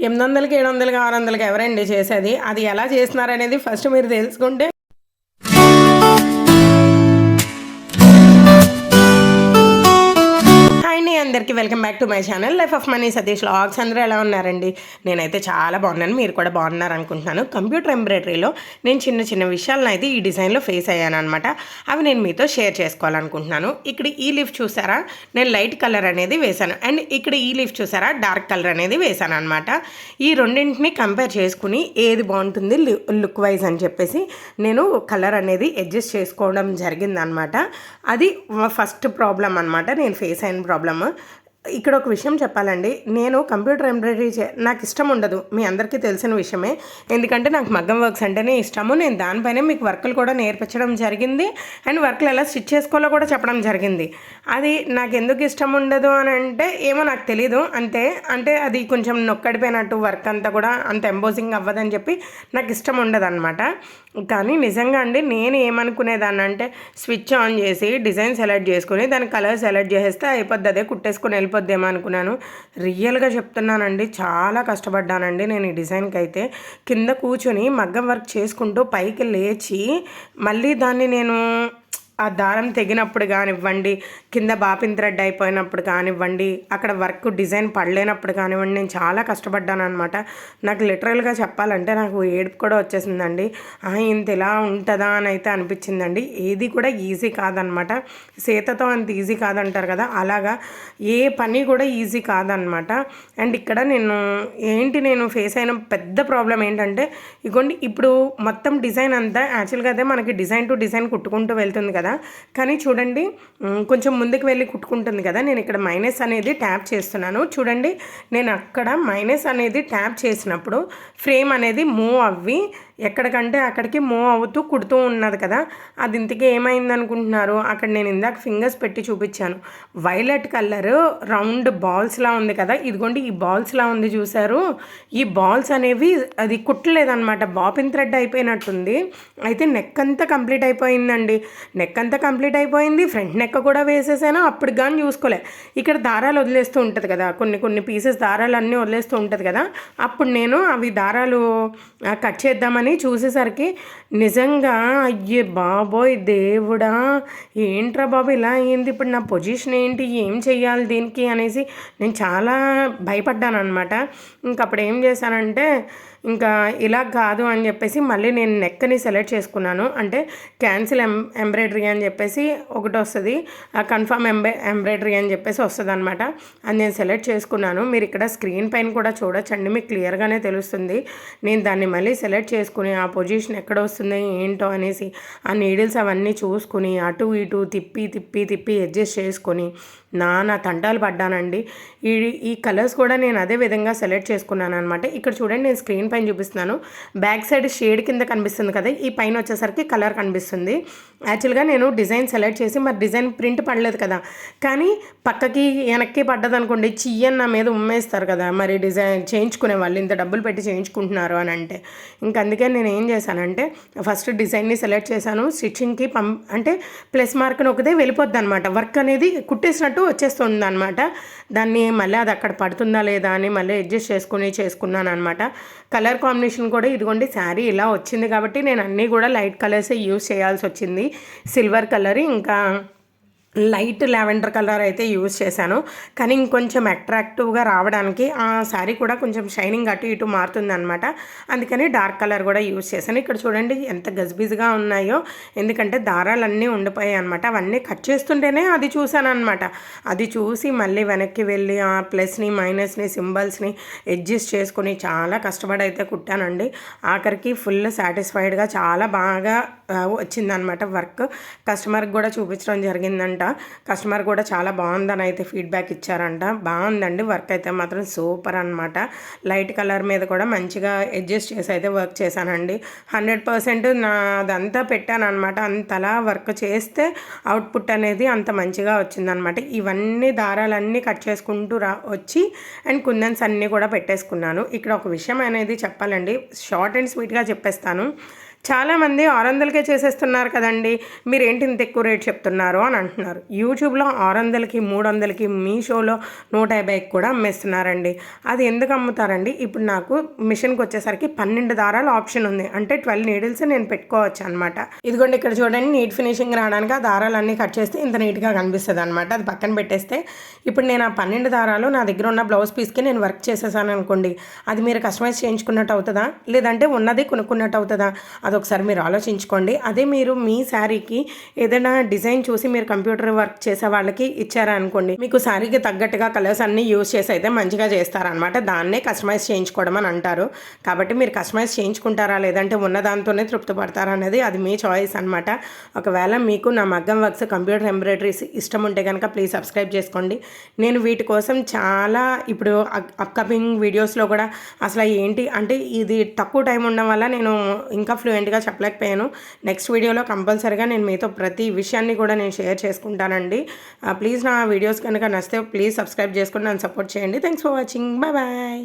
ఎనిమిది వందలకి ఏడు వందలకి ఆరు వందలకి ఎవరండి చేసేది? అది ఎలా చేస్తున్నారనేది ఫస్ట్ మీరు తెలుసుకుంటే అందరికీ welcome back to my channel. Life of money Satish vlogs. అందరూ ఎలా ఉన్నారండి? నేనైతే చాలా బాగున్నాను. మీరు కూడా బాగున్నారు అనుకుంటున్నాను కంప్యూటర్ ఎంబ్రాయిడరీలో నేను చిన్న చిన్న విషయాలను అయితే ఈ డిజైన్లో ఫేస్ అయ్యాను అనమాట అవి నేను మీతో షేర్ చేసుకోవాలనుకుంటున్నాను. ఇక్కడ ఈ లిఫ్ట్ చూసారా? నేను లైట్ కలర్ అనేది వేశాను. అండ్ ఇక్కడ ఈ లిఫ్ట్ చూసారా? డార్క్ కలర్ అనేది వేశాను అనమాట ఈ రెండింటిని కంపేర్ చేసుకుని ఏది బాగుంటుంది లుక్ వైజ్ అని చెప్పేసి నేను కలర్ అనేది అడ్జస్ట్ చేసుకోవడం జరిగిందనమాట అది ఫస్ట్ ప్రాబ్లం అనమాట నేను ఫేస్ అయిన ప్రాబ్లమ్ ఇక్కడ ఒక విషయం చెప్పాలండి. నేను కంప్యూటర్ ఎంబ్రాయిడరీ చే నాకు ఇష్టం ఉండదు. మీ అందరికీ తెలిసిన విషయమే. ఎందుకంటే నాకు మగ్గం వర్క్స్ అంటేనే ఇష్టము. నేను దానిపైనే మీకు వర్కులు కూడా నేర్పించడం జరిగింది. అండ్ వర్క్లు ఎలా స్టిచ్ చేసుకోవాలో కూడా చెప్పడం జరిగింది. అది నాకు ఎందుకు ఇష్టం ఉండదు అని అంటే ఏమో నాకు తెలీదు. అంతే అంటే అది కొంచెం నొక్కడిపోయినట్టు వర్క్ అంతా కూడా అంత ఎంబోజింగ్ అవ్వదని చెప్పి నాకు ఇష్టం ఉండదు అనమాట కానీ నిజంగా అండి నేను ఏమనుకునేదాన్ని అంటే స్విచ్ ఆన్ చేసి డిజైన్ సెలెక్ట్ చేసుకుని దాని కలర్ సెలెక్ట్ చేసేస్తే అయిపోద్ది. అదే కుట్టేసుకొని వెళ్ళిపోద్దేమో అనుకున్నాను. రియల్గా చెప్తున్నానండి చాలా కష్టపడ్డానండి నేను ఈ డిజైన్కి అయితే కింద కూర్చొని మగ్గం వర్క్ చేసుకుంటూ పైకి లేచి మళ్ళీ దాన్ని నేను ఆ దారం తెగినప్పుడు కానివ్వండి కింద బాపిన్ థ్రెడ్ అయిపోయినప్పుడు కానివ్వండి అక్కడ వర్క్ డిజైన్ పడలేనప్పుడు కానివ్వండి నేను చాలా కష్టపడ్డాను అనమాట నాకు లిటరల్గా చెప్పాలంటే నాకు ఏడుపు కూడా వచ్చేసిందండి. ఇంత ఇలా ఉంటుందా అని అయితే అనిపించిందండి. ఏది కూడా ఈజీ కాదనమాట సీతతో అంత ఈజీ కాదంటారు కదా అలాగా ఏ పని కూడా ఈజీ కాదనమాట అండ్ ఇక్కడ నేను ఏంటి నేను ఫేస్ అయిన పెద్ద ప్రాబ్లం ఏంటంటే ఇగోండి ఇప్పుడు మొత్తం డిజైన్ అంతా యాక్చువల్గా అదే మనకి డిజైన్ టు డిజైన్ కుట్టుకుంటూ వెళ్తుంది కదా కానీ చూడండి కొంచెం ముందుకు వెళ్ళి కుట్టుకుంటుంది కదా? నేను ఇక్కడ మైనస్ అనేది ట్యాప్ చేస్తున్నాను. చూడండి నేను అక్కడ మైనస్ అనేది ట్యాప్ చేసినప్పుడు ఫ్రేమ్ అనేది మూవ్ అవ్వి ఎక్కడికంటే అక్కడికి మూవ్ అవుతూ కుడుతూ ఉన్నది కదా అది ఇంతకీ ఏమైంది అనుకుంటున్నారు అక్కడ నేను ఇందాక ఫింగర్స్ పెట్టి చూపించాను. వైలెట్ కలర్ రౌండ్ బాల్స్లా ఉంది కదా ఇదిగోండి ఈ బాల్స్లా ఉంది చూసారు ఈ బాల్స్ అనేవి అది కుట్టలేదనమాట బాపిన్ థ్రెడ్ అయిపోయినట్టుంది. అయితే నెక్ అంతా కంప్లీట్ అయిపోయిందండి. నెక్ అంతా కంప్లీట్ అయిపోయింది ఫ్రంట్ నెక్ కూడా వేసేసాను అప్పుడు కానీ చూసుకోలే. ఇక్కడ దారాలు వదిలేస్తూ ఉంటుంది కదా కొన్ని కొన్ని పీసెస్ దారాలు అన్నీ వదిలేస్తూ ఉంటుంది కదా అప్పుడు నేను అవి దారాలు కట్ చేద్దామని చూసేసరికి నిజంగా అయ్యే బాబోయ్ దేవుడా ఏంట్రా బాబు ఇలా అయింది? ఇప్పుడు నా పొజిషన్ ఏంటి? ఏం చెయ్యాలి దీనికి? అనేసి నేను చాలా భయపడ్డాను అనమాట ఇంకప్పుడు ఏం చేశానంటే ఇంకా ఇలా కాదు అని చెప్పేసి మళ్ళీ నేను నెక్ని సెలెక్ట్ చేసుకున్నాను. అంటే క్యాన్సిల్ ఎం ఎంబ్రాయిడరీ అని చెప్పేసి ఒకటి వస్తుంది. కన్ఫర్మ్ ఎంబ్రా ఎంబ్రాయిడరీ అని చెప్పేసి వస్తుంది అనమాట అది నేను సెలెక్ట్ చేసుకున్నాను. మీరు ఇక్కడ స్క్రీన్ పైన కూడా చూడొచ్చండి. మీకు క్లియర్గానే తెలుస్తుంది. నేను దాన్ని మళ్ళీ సెలెక్ట్ చేసుకుని ఆ పొజిషన్ ఎక్కడ వస్తుంది ఏంటో అనేసి ఆ నీడిల్స్ అవన్నీ చూసుకుని అటు ఇటు తిప్పి తిప్పి తిప్పి అడ్జస్ట్ చేసుకొని నానా తంటాలు పడ్డానండి. ఈ ఈ కలర్స్ కూడా నేను అదే విధంగా సెలెక్ట్ చేసుకున్నాను అనమాట ఇక్కడ చూడండి నేను స్క్రీన్ పైన చూపిస్తున్నాను. బ్యాక్ సైడ్ షేడ్ కింద కనిపిస్తుంది కదా ఈ పైన వచ్చేసరికి కలర్ కనిపిస్తుంది. యాక్చువల్గా నేను డిజైన్ సెలెక్ట్ చేసి మరి డిజైన్ ప్రింట్ పడలేదు కదా. కానీ పక్కకి వెనక్కి పడ్డది అనుకోండి చియ్యని నా మీద ఉమ్మేస్తారు కదా. మరి డిజైన్ చేయించుకునే వాళ్ళు ఇంత డబ్బులు పెట్టి చేయించుకుంటున్నారు అని అంటే. ఇంక అందుకే నేను ఏం చేశానంటే ఫస్ట్ డిజైన్ని సెలెక్ట్ చేశాను. స్టిచ్చింగ్కి పం అంటే ప్లస్ మార్క్ నొక్కితే వెళ్ళిపోద్ది అనమాట వర్క్ అనేది కుట్టేసినట్టు వచ్చేస్తుంది అనమాట దాన్ని మళ్ళీ అది అక్కడ పడుతుందా లేదా అని మళ్ళీ అడ్జస్ట్ చేసుకుని చేసుకున్నాను అనమాట కలర్ కాంబినేషన్ కూడా ఇదిగోండి శారీ ఇలా వచ్చింది కాబట్టి నేను అన్నీ కూడా లైట్ కలర్సే యూస్ చేయాల్సి వచ్చింది. సిల్వర్ కలర్ ఇంకా లైట్ లావెండర్ కలర్ అయితే యూజ్ చేశాను. కానీ ఇంకొంచెం అట్రాక్టివ్గా రావడానికి ఆ శారీ కూడా కొంచెం షైనింగ్ అటు ఇటు మారుతుంది అనమాట అందుకని డార్క్ కలర్ కూడా యూజ్ చేశాను. ఇక్కడ చూడండి ఎంత గజిబిజిగా ఉన్నాయో. ఎందుకంటే దారాలన్నీ ఉండిపోయాయి అనమాట అవన్నీ కట్ చేస్తుంటేనే అది చూశాను అనమాట అది చూసి మళ్ళీ వెనక్కి వెళ్ళి ఆ ప్లస్ని మైనస్ని సింబల్స్ని అడ్జస్ట్ చేసుకుని చాలా కష్టపడి అయితే కుట్టానండి. ఆఖరికి ఫుల్ సాటిస్ఫైడ్గా చాలా బాగా వచ్చిందనమాట వర్క్. కస్టమర్కి కూడా చూపించడం జరిగిందంట కస్టమర్ కూడా చాలా బాగుందని అయితే ఫీడ్బ్యాక్ ఇచ్చారంట. బాగుందండి. వర్క్ అయితే మాత్రం సూపర్ అనమాట లైట్ కలర్ మీద కూడా మంచిగా అడ్జస్ట్ చేసి అయితే వర్క్ చేశానండి. హండ్రెడ్ పర్సెంట్ నాదంతా పెట్టాను అనమాట అంతలా వర్క్ చేస్తే అవుట్పుట్ అనేది అంత మంచిగా వచ్చిందనమాట ఇవన్నీ దారాలన్నీ కట్ చేసుకుంటూ రా వచ్చి అండ్ కుందన్స్ అన్నీ కూడా పెట్టేసుకున్నాను. ఇక్కడ ఒక విషయం అనేది చెప్పాలండి. షార్ట్ అండ్ స్వీట్గా చెప్పేస్తాను. చాలామంది ఆరు వందలకే చేసేస్తున్నారు కదండి. మీరు ఏంటి ఇంత ఎక్కువ రేట్ చెప్తున్నారు అని అంటున్నారు. యూట్యూబ్లో ఆరు వందలకి మూడు వందలకి మీషోలో నూట యాభైకి కూడా అమ్మేస్తున్నారండి. అది ఎందుకు అమ్ముతారండి? ఇప్పుడు నాకు మిషన్కి వచ్చేసరికి పన్నెండు దారాల ఆప్షన్ ఉంది. అంటే ట్వెల్వ్ నీడిల్స్ నేను పెట్టుకోవచ్చు అనమాట ఇదిగోండి ఇక్కడ చూడండి నీట్ ఫినిషింగ్ రావడానికి ఆ దారాలన్నీ కట్ చేస్తే ఇంత నీట్గా కనిపిస్తుంది అనమాట అది పక్కన పెట్టేస్తే ఇప్పుడు నేను ఆ పన్నెండు దారాలు నా దగ్గర ఉన్న బ్లౌజ్ పీస్కి నేను వర్క్ చేసేసాను అనుకోండి అది మీరు కస్టమైజ్ చేయించుకున్నట్టు అవుతుందా? లేదంటే ఉన్నది కొనుక్కున్నట్టు అవుతుందా? అదొకసారి మీరు ఆలోచించుకోండి. అదే మీరు మీ శారీకి ఏదైనా డిజైన్ చూసి మీరు కంప్యూటర్ వర్క్ చేసే వాళ్ళకి ఇచ్చారా అనుకోండి మీకు శారీకి తగ్గట్టుగా కలర్స్ అన్నీ యూస్ చేసి అయితే మంచిగా చేస్తారనమాట. దాన్నే కస్టమైజ్ చేయించుకోవడం అని అంటారు. కాబట్టి మీరు కస్టమైజ్ చేయించుకుంటారా లేదంటే ఉన్న దాంతోనే తృప్తి పడతారా అనేది అది మీ చాయిస్ అనమాట ఒకవేళ మీకు నా మగ్గం వర్క్స్ కంప్యూటర్ ఎంబ్రాయిడరీస్ ఇష్టం ఉంటే కనుక ప్లీజ్ సబ్స్క్రైబ్ చేసుకోండి. నేను వీటి కోసం చాలా ఇప్పుడు అప్కమింగ్ వీడియోస్లో కూడా అసలు ఏంటి అంటే ఇది తక్కువ టైం ఉండడం వల్ల నేను ఇంకా ఫ్లూయెంట్గా చెప్పలేకపోయాను. నెక్స్ట్ వీడియోలో కంపల్సరీగా నేను మీతో ప్రతి విషయాన్ని కూడా నేను షేర్ చేసుకుంటానండి. Uh, ప్లీజ్ నా వీడియోస్ కనుక నచ్చితే ప్లీజ్ సబ్స్క్రైబ్ చేసుకుని నన్ను సపోర్ట్ చేయండి. Thanks for watching bye bye